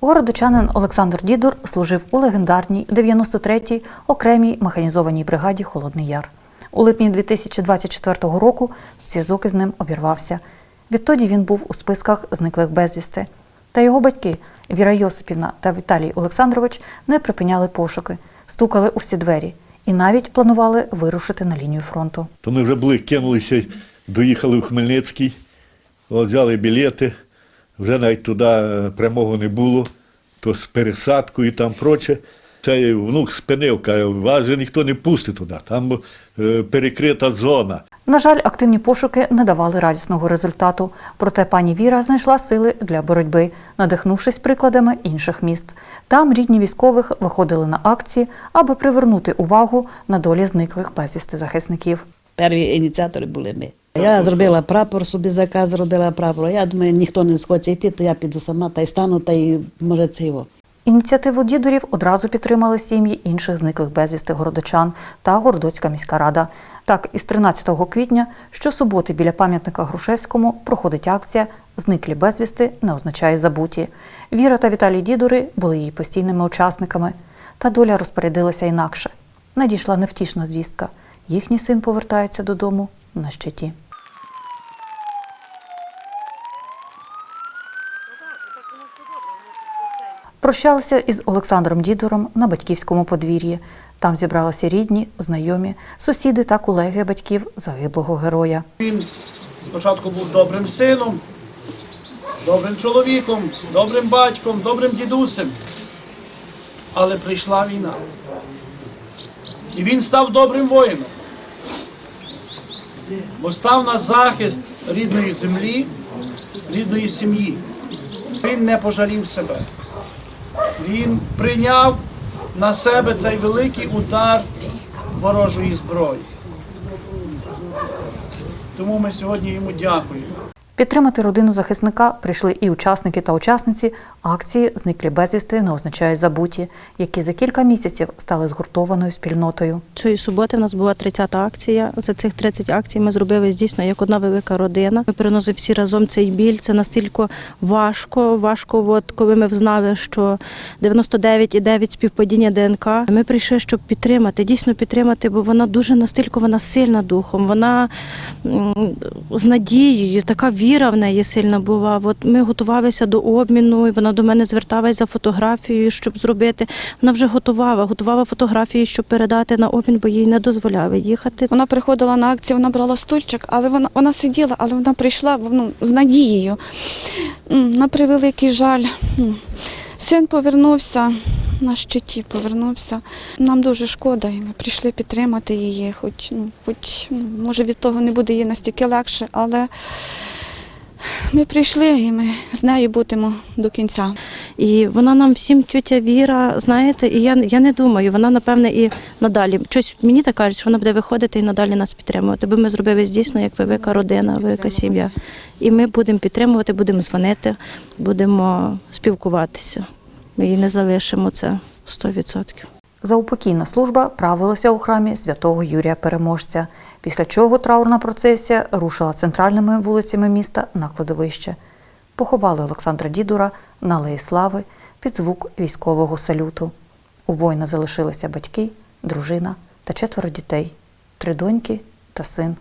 Городочанин Олександр Дідур служив у легендарній 93-й окремій механізованій бригаді Холодний Яр. У липні 2024 року зв'язок із ним обірвався. Відтоді він був у списках зниклих безвісти. Та його батьки Віра Йосипівна та Віталій Олександрович не припиняли пошуки, стукали у всі двері і навіть планували вирушити на лінію фронту. То ми вже були, кинулися, доїхали в Хмельницький, взяли білети, вже навіть туди е, прямого не було, то з пересадкою і там проче. Цей внук спинив, каже, вас же ніхто не пустить туди, там е, перекрита зона. На жаль, активні пошуки не давали радісного результату. Проте пані Віра знайшла сили для боротьби, надихнувшись прикладами інших міст. Там рідні військових виходили на акції, аби привернути увагу на долі зниклих безвісти захисників. Перві ініціатори були ми. Я зробила прапор, собі заказ зробила прапор. Я думаю, ніхто не схоче йти, то я піду сама та й стану, та й може це його. Ініціативу дідурів одразу підтримали сім'ї інших зниклих безвісти городочан та Городоцька міська рада. Так, із 13 квітня щосуботи біля пам'ятника Грушевському проходить акція Зниклі безвісти не означає забуті. Віра та Віталій Дідури були її постійними учасниками. Та доля розпорядилася інакше. Надійшла невтішна звістка. Їхній син повертається додому на щиті. Прощалися із Олександром Дідуром на батьківському подвір'ї. Там зібралися рідні, знайомі, сусіди та колеги батьків загиблого героя. Він спочатку був добрим сином, добрим чоловіком, добрим батьком, добрим дідусем. Але прийшла війна. І він став добрим воїном. Бо став на захист рідної землі, рідної сім'ї. Він не пожалів себе. Він прийняв на себе цей великий удар ворожої зброї. Тому ми сьогодні йому дякуємо. Підтримати родину захисника прийшли і учасники та учасниці акції Зниклі безвісти не означає забуті, які за кілька місяців стали згуртованою спільнотою. Цієї суботи в нас була 30-та акція. За цих 30 акцій ми зробили дійсно як одна велика родина. Ми переносили всі разом цей біль. Це настільки важко. Важко, от коли ми взнали, що 99,9 співпадіння ДНК. Ми прийшли, щоб підтримати, дійсно підтримати, бо вона дуже настільки вона сильна духом. Вона з надією, така в неї сильна була. От ми готувалися до обміну, і вона до мене зверталася за фотографією, щоб зробити. Вона вже готувала, готувала фотографії, щоб передати на обмін, бо їй не дозволяли їхати. Вона приходила на акцію, вона брала стульчик, але вона, вона сиділа, але вона прийшла ну, з надією. На превеликий жаль. Син повернувся, на щиті повернувся. Нам дуже шкода, і ми прийшли підтримати її, хоч, ну, хоч ну, може від того не буде їй настільки легше, але ми прийшли і ми з нею будемо до кінця. І вона нам всім тютя Віра, знаєте, і я, я не думаю, вона напевне і надалі. Щось мені так кажуть, що вона буде виходити і надалі нас підтримувати. Бо ми зробили дійсно як велика родина, велика сім'я. І ми будемо підтримувати, будемо дзвонити, будемо спілкуватися. Ми її не залишимо це 100%. Заупокійна служба правилася у храмі святого Юрія Переможця, після чого траурна процесія рушила центральними вулицями міста на кладовище. Поховали Олександра Дідура на Алеї Слави під звук військового салюту. У воїна залишилися батьки, дружина та четверо дітей, три доньки та син.